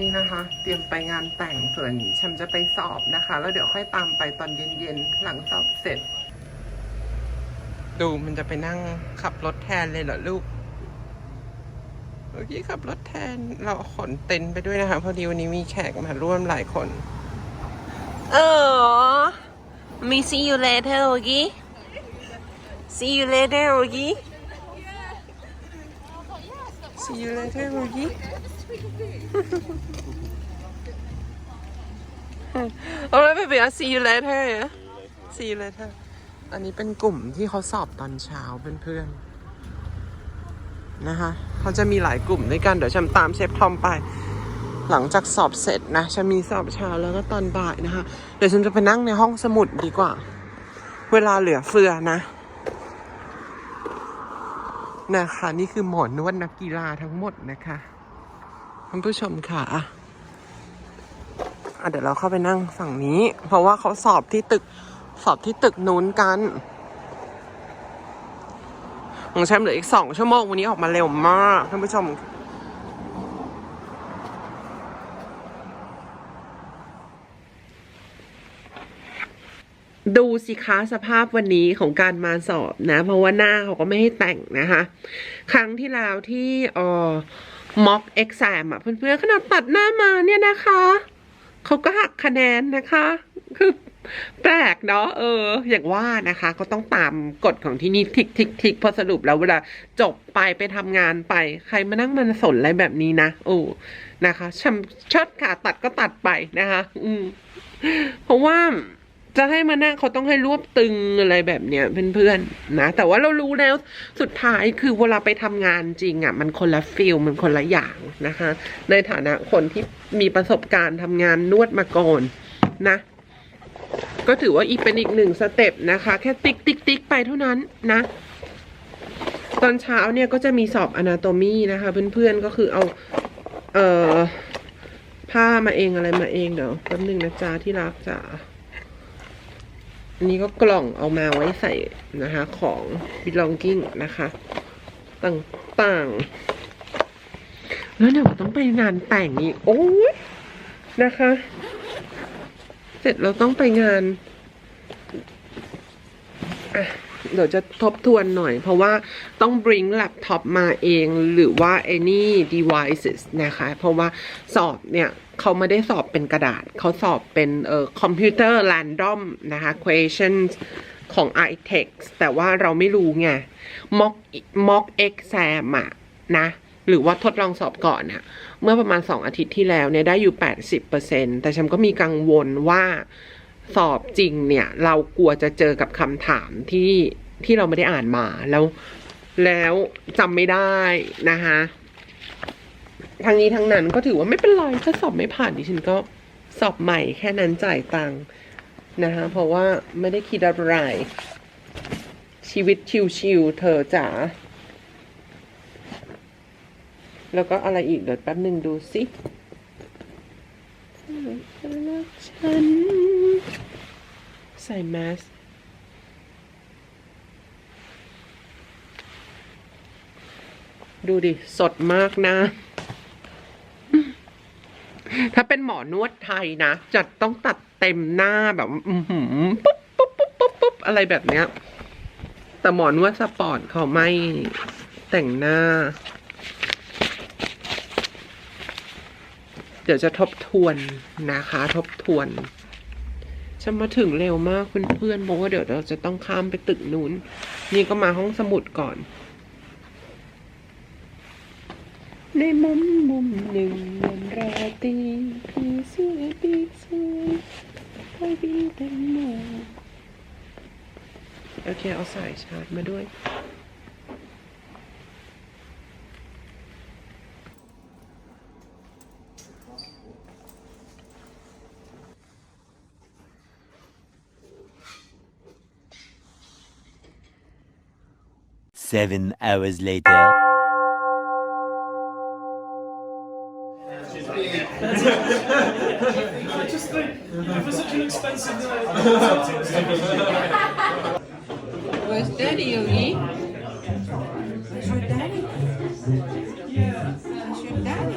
นี่นะคะ เตรียมไปงานแต่งส่วนฉันจะไปสอบนะคะ แล้วเดี๋ยวค่อยตามไปตอนเย็นๆ หลังสอบเสร็จ ดูมันจะไปนั่งขับรถแทนเลยเหรอลูกเมื่อกี้ขับรถแทนเราขนเต็นท์ไปด้วยนะคะ พอดีวันนี้มีแขกมาร่วมหลายคน เออมี see you later โอกี้ see you later โอกี้ See you later, Rugi. เอาแล้วไปเบีย see you later อะ see you later อันนี้เป็นกลุ่มที่เขาสอบตอนเช้าเพื่อนๆนะคะเขาจะมีหลายกลุ่มด้วยกัน เดี๋ยวฉันตามเชฟทอมไป หลังจากสอบเสร็จนะฉันมีสอบเช้าแล้วก็ตอนบ่ายนะคะ เดี๋ยวฉันจะไปนั่งในห้องสมุดดีกว่า เวลาเหลือเฟือนะนะคะ นี่คือหมอนวดนักกีฬาทั้งหมดนะคะ ท่านผู้ชมค่ะอะเดี๋ยวเราเข้าไปนั่งฝั่งนี้ เพราะว่าเขาสอบที่ตึกสอบที่ตึกนู้นกันของแชมป์เหลืออีกสองชั่วโมงวันนี้ออกมาเร็วมากท่านผู้ชมดูสิคะสภาพวันนี้ของการมาสอบนะ เพราะว่าหน้าเขาก็ไม่ให้แต่งนะคะ ครั้งที่แล้วที่อ่อ ม็อกเอ็กซมอะเพื่อนๆขนาดตัดหน้ามาเนี่ยนะคะเขาก็หักคะแนนนะคะ คือแปลกเนาะเออ อย่างว่านะคะ ก็ต้องตามกฎของที่นี่ทิกทิกทิกพอสรุปแล้วเวลาจบไปไปทำงานไป ใครมานั่งมันสนอะไรแบบนี้นะโอ้นะคะชำชดค่ะตัดก็ตัดไปนะคะ อืมเพราะว่า จะให้มานั่งเขาต้องให้รวบตึงอะไรแบบเนี้ยเพื่อนๆนะ แต่ว่าเรารู้แล้วสุดท้ายคือเวลาไปทำงานจริงอะ่ะ มันคนละฟิลมันคนละอย่างนะคะ ในฐานะคนที่มีประสบการณ์ทำงานนวดมาก่อนนะ ก็ถือว่าอีกเป็นอีกหนึ่งสเต็ปนะคะ แค่ติ๊กติ๊กติ๊กไปเท่านั้นนะตอนเช้าเนี่ยก็จะมีสอบอนาโตมีนะคะเพื่อนๆก็คือเอา เอ่อ ผ้ามาเองอะไรมาเองเดี๋ยวแป๊บหนึงนะจ๊ะที่รักจ๋า อันนี้ก็กล่องเอามาไว้ใส่นะคะ ของ belonging นะคะ ต่างๆ แล้วเดี๋ยวต้องไปงานแต่งอีก โอ้ยนะคะ เสร็จเราต้องไปงานอะ เดี๋ยวจะทบทวนหน่อย เพราะว่าต้อง bring laptop มาเองหรือว่า any devices นะคะ เพราะว่าสอบเนี่ยเขาไม่ได้สอบเป็นกระดาษ เขาสอบเป็นเอ่อคอมพิวเตอร์ random นะคะ questions ของ i t e x แต่ว่าเราไม่รู้ไง mock mock exam อะนะ หรือว่าทดลองสอบก่อนอะเมื่อประมาณ 2 อาทิตย์ที่แล้วเนี่ยได้อยู่ 80%แต่ฉันก็มีกังวลว่าสอบจริงเนี่ย เรากลัวจะเจอกับคำถามที่ ที่เราไม่ได้อ่านมาแล้ว แล้วจำไม่ได้นะคะทั้งนี้ทั้งนั้นก็ถือว่าไม่เป็นไรถ้าสอบไม่ผ่านดิฉันก็สอบใหม่แค่นั้นจ่ายตังค์นะคะเพราะว่าไม่ได้คิดอะไร ชีวิตชิวๆเธอจ๋าแล้วก็อะไรอีกเดี๋ยวแป๊บหนึ่งดูสิฉัน ใส่แมส ดูดิ สดมากนะ ถ้าเป็นหมอนวดไทยนะ จะต้องตัดเต็มหน้าแบบอือหือปุ๊บปุ๊บปุ๊บปุ๊บปุ๊บอะไรแบบเนี้ย แต่หมอนวดสปอร์ตเขาไม่แต่งหน้า เดี๋ยวจะทบทวนนะคะ ทบทวนฉันมาถึงเร็วมากเพื่อนๆบอกว่าเดี๋ยวเราจะต้องข้ามไปตึกนู้น นี่ก็มาห้องสมุดก่อน ใน มุมมุมหนึ่งวันราตรีพี่เสื้อปีกสวยไปบีแตงโมโอเค เอาสายชาร์จมาด้วย Seven hours later. For such an expensive night. Where's Daddy, Yogi? Where's your daddy? Yeah. Where's your daddy?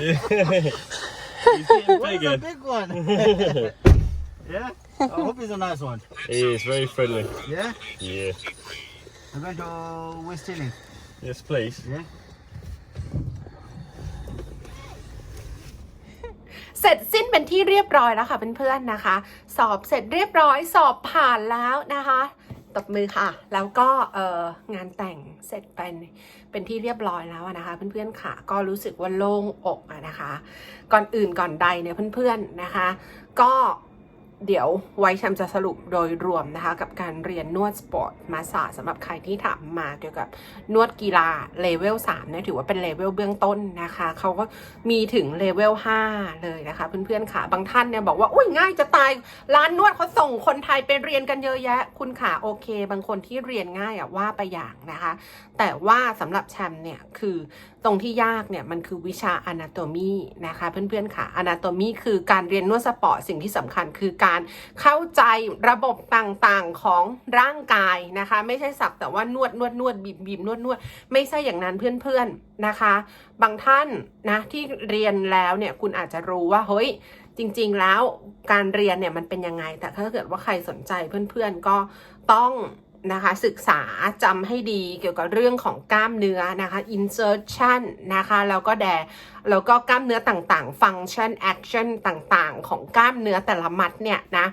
He's getting What is a bigger. big one? yeah? I hope it's a nice one. He is very friendly. Yeah? Yeah. I'm going to West Tilling. Yes, please. Yeah? เสร็จสิ้นเป็นที่เรียบร้อยแล้วค่ะเพื่อนๆนะคะ สอบเสร็จเรียบร้อยสอบผ่านแล้วนะคะ ตบมือค่ะ แล้วก็เงานแต่งเสร็จเป็นเป็นที่เรียบร้อยแล้วนะคะเพื่อนๆค่ะก็รู้สึกว่าโล่งอกนะคะ ก่อนอื่นก่อนใดเนี่ยเพื่อนๆนะคะ ก็ เดี๋ยวไว้แชมจะสรุปโดยรวมนะคะ กับการเรียนนวดสปอร์ตมาสาสำหรับใครที่ถามมาเกี่ยวกับนวดกีฬาเลเวล3เนี่ยถือว่าเป็นเลเวลเบื้องต้นนะคะเขาก็มีถึงเลเวล5เลยนะคะ เพื่อนๆค่ะบางท่านเนี่ยบอกว่าอุ้ยง่ายจะตายร้านนวดเขาส่งคนไทยไปเรียนกันเยอะแยะ คุณขาโอเค บางคนที่เรียนง่ายอะว่าไปอย่างนะคะ แต่ว่าสำหรับแชมเนี่ยคือตรงที่ยากเนี่ยมันคือวิชา anatomy นะคะ เพื่อนๆค่ะ anatomy คือการเรียนนวดสปอร์ตสิ่งที่สำคัญคือการเข้าใจระบบต่างๆของร่างกายนะคะ ไม่ใช่สักแต่ว่านวดนวดนวดบีบบีบนวดนวดไม่ใช่อย่างนั้นเพื่อนๆนะคะ บางท่านนะที่เรียนแล้วเนี่ยคุณอาจจะรู้ว่าเฮ้ยจริง ๆ แล้วการเรียนเนี่ยมันเป็นยังไง แต่ถ้าเกิดว่าใครสนใจเพื่อนๆก็ต้อง นะคะ ศึกษาจำให้ดีเกี่ยวกับเรื่องของกล้ามเนื้อนะคะ insertion นะคะ แล้วก็แดแล้วก็กล้ามเนื้อต่างๆ function action ต่างๆ ของกล้ามเนื้อแต่ละมัดเนี่ยนะ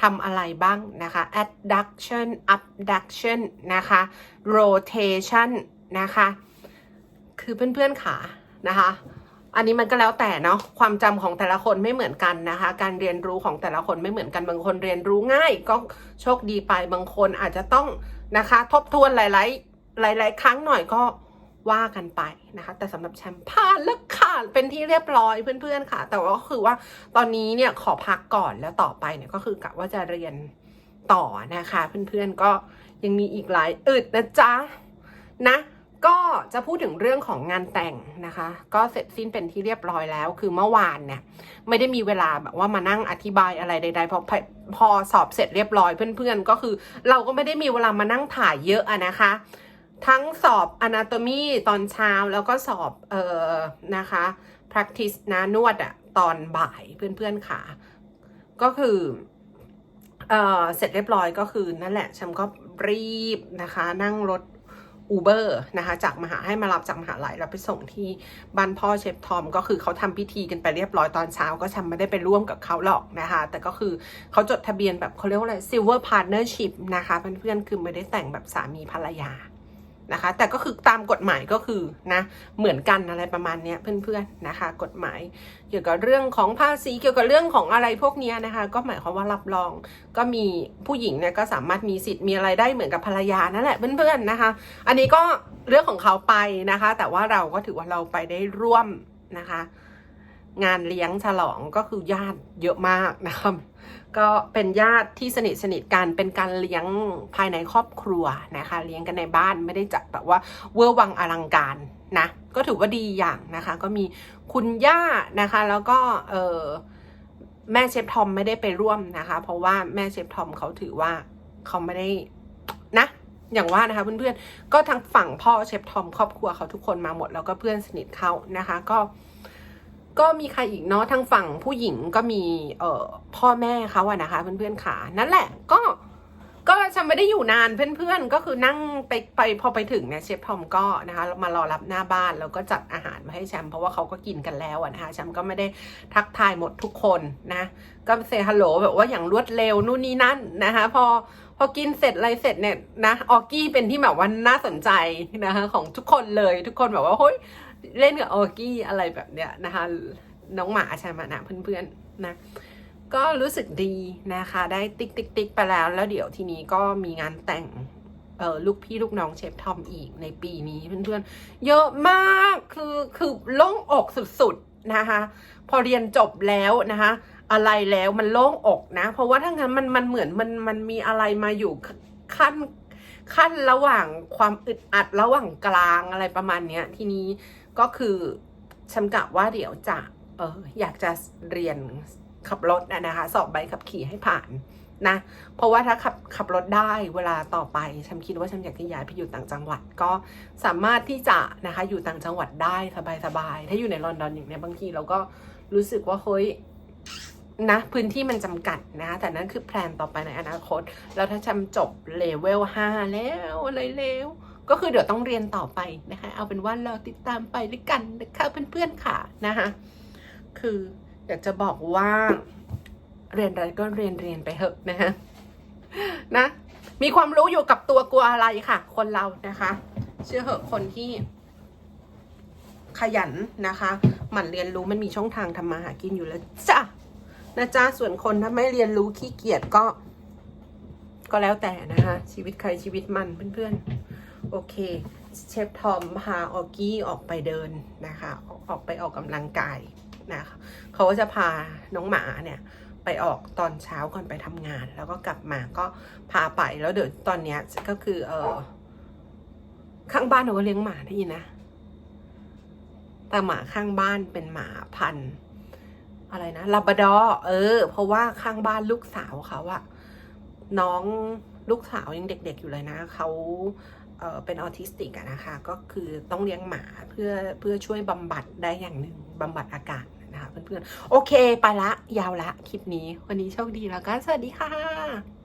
ทำอะไรบ้างนะคะ adduction abduction นะคะ rotation นะคะ คือเพื่อนๆค่ะนะคะ อันนี้มันก็แล้วแต่เนาะความจำของแต่ละคนไม่เหมือนกันนะคะ การเรียนรู้ของแต่ละคนไม่เหมือนกันบางคนเรียนรู้ง่าย ก็โชคดีไปบางคนอาจจะต้องนะคะ ทบทวนหลาย ๆ หลาย ๆ ครั้งหน่อยก็ว่ากันไปนะคะ แต่สำหรับแชมป์ผ่านแล้วค่ะเป็นที่เรียบร้อยเพื่อน ๆ ค่ะ แต่ว่าก็คือว่าตอนนี้เนี่ยขอพักก่อนแล้วต่อไปเนี่ยก็คือกะว่าจะเรียนต่อนะคะ เพื่อน ๆ ก็ยังมีอีกหลายอึดนะจ๊ะนะ ก็จะพูดถึงเรื่องของงานแต่งนะคะ ก็เสร็จสิ้นเป็นที่เรียบร้อยแล้ว คือเมื่อวานเนี่ยไม่ได้มีเวลาแบบว่ามานั่งอธิบายอะไรใดๆเพราะพอพอสอบเสร็จเรียบร้อยเพื่อนๆ ก็คือ เราก็ไม่ได้มีเวลามานั่งถ่ายเยอะอะนะคะ ทั้งสอบ anatomy ตอนเช้าแล้วก็สอบเอ่อนะคะ practice นะนวดอะตอนบ่ายเพื่อนๆค่ะ ก็คือเอ่อเสร็จเรียบร้อยก็คือนั่นแหละฉันก็รีบนะคะ นั่งรถ อูเบอร์นะคะจากมหาให้มารับจากมหาลัยแล้วไปส่งที่บ้านพ่อเชฟทอม ก็คือเขาทำพิธีกันไปเรียบร้อยตอนเช้าก็ฉันไม่ได้ไปร่วมกับเขาหรอกนะคะ แต่ก็คือเขาจดทะเบียนแบบเขาเรียกว่าอะไร silver partnership นะคะเพื่อนๆคือไม่ได้แต่งแบบสามีภรรยา นะคะ แต่ก็คือตามกฎหมายก็คือนะเหมือนกันอะไรประมาณนี้เพื่อนๆนะคะ กฎหมาย เกี่ยวกับเรื่องของภาษีเกี่ยวกับเรื่องของอะไรพวกนี้นะคะ ก็หมายความว่ารับรอง ก็มีผู้หญิงเนี่ยก็สามารถมีสิทธิ์มีอะไรได้เหมือนกับภรรยานั่นแหละเพื่อนๆนะคะ อันนี้ก็เรื่องของเขาไปนะคะ แต่ว่าเราก็ถือว่าเราไปได้ร่วมนะคะ งานเลี้ยงฉลองก็คือญาติเยอะมากนะครับ ก็เป็นญาติที่สนิทสนิทกันเป็นการเลี้ยงภายในครอบครัวนะคะ เลี้ยงกันในบ้านไม่ได้จัดแบบว่าเวอร์วังอลังการนะ ก็ถือว่าดีอย่างนะคะ ก็มีคุณย่านะคะ แล้วก็เออแม่เชฟทอมไม่ได้ไปร่วมนะคะ เพราะว่าแม่เชฟทอมเขาถือว่าเขาไม่ได้นะอย่างว่านะคะเพื่อนๆก็ทั้งฝั่งพ่อเชฟทอมครอบครัวเขาทุกคนมาหมดแล้วก็เพื่อนสนิทเขานะคะ ก็ ก็มีใครอีกเนาะทางฝั่งผู้หญิงก็มีเอ่อพ่อแม่เขาอะนะคะ เพื่อนๆขานั่นแหละก็ก็ฉันไม่ได้อยู่นานเพื่อนๆ ก็คือนั่งไปไปพอไปถึงเนี่ยเชฟทอมก็นะคะมารอรับหน้าบ้านแล้วก็จัดอาหารมาให้แชมป์เพราะว่าเขาก็กินกันแล้วอะนะคะแชมป์ก็ไม่ได้ทักทายหมดทุกคนนะก็เซฮัลโหลแบบว่าอย่างรวดเร็วนู่นนี่นั่นนะคะพอพอกินเสร็จอะไรเสร็จเนี่ยนะออกกี้เป็นที่แบบว่าน่าสนใจนะคะของทุกคนเลยทุกคนแบบว่าเฮ้ย เล่นกับออกกี้อะไรแบบเนี้ยนะคะ น้องหมาใช่ไหมนะเพื่อนๆนะก็รู้สึกดีนะคะ ได้ติ๊กติ๊กติ๊กไปแล้ว แล้วเดี๋ยวทีนี้ก็มีงานแต่งเออลูกพี่ลูกน้องเชฟทอมอีกในปีนี้เพื่อนๆ เยอะมากคือคือโล่งอกสุดๆนะคะ พอเรียนจบแล้วนะคะ อะไรแล้วมันโล่งอกนะ เพราะว่าถ้างั้นมันมันเหมือนมันมันมีอะไรมาอยู่ขั้นขั้นระหว่างความอึดอัดระหว่างกลางอะไรประมาณเนี้ย ทีนี้ ก็คือฉันกะว่าเดี๋ยวจะเอออยากจะเรียนขับรถนะนะคะ สอบใบขับขี่ให้ผ่านนะ เพราะว่าถ้าขับขับรถได้เวลาต่อไปฉันคิดว่าฉันอยากจะย้ายไปอยู่ต่างจังหวัดก็สามารถที่จะนะคะอยู่ต่างจังหวัดได้สบายๆ ถ้าอยู่ในลอนดอนอย่างเนี้ยบางทีเราก็รู้สึกว่าเฮ้ยนะพื้นที่มันจำกัดนะ แต่นั่นคือแพลนต่อไปในอนาคต แล้วถ้าจำจบเลเวล5แล้วอะไรแล้ว ก็คือเดี๋ยวต้องเรียนต่อไปนะคะ เอาเป็นว่าเราติดตามไปด้วยกันนะคะเพื่อนๆค่ะนะคะ คืออยากจะบอกว่าเรียนอะไรก็เรียนเรียนไปเถอะนะคะนะ มีความรู้อยู่กับตัวกลัวอะไรค่ะ คนเรานะคะ เชื่อเหอะคนที่ขยันนะคะหมั่นเรียนรู้มันมีช่องทางทำมาหากินอยู่แล้วจ้ะนะจ๊ะส่วนคนถ้าไม่เรียนรู้ขี้เกียจก็ ก็แล้วแต่นะคะ ชีวิตใครชีวิตมันเพื่อนๆ โอเค เชฟทอมพาออกกี้ออกไปเดินนะคะ ออกไปออกกำลังกายนะคะเขาก็จะพาน้องหมาเนี่ยไปออกตอนเช้าก่อนไปทำงาน แล้วก็กลับมาก็พาไปแล้วเดี๋ยวตอนเนี้ยก็คือเออข้างบ้านเราก็เลี้ยงหมาได้ยินนะแต่หมาข้างบ้านเป็นหมาพันธุ์อะไรนะลาบดอเออ เพราะว่าข้างบ้านลูกสาวเขาอะน้องลูกสาวยังเด็ก ๆ อยู่เลยนะเขา เออเป็นออทิสติกนะคะ ก็คือต้องเลี้ยงหมาเพื่อเพื่อช่วยบำบัดได้อย่างหนึ่งบำบัดอาการนะคะเพื่อนๆ โอเค ไปละ ยาวละ คลิปนี้ วันนี้โชคดีแล้วก็สวัสดีค่ะ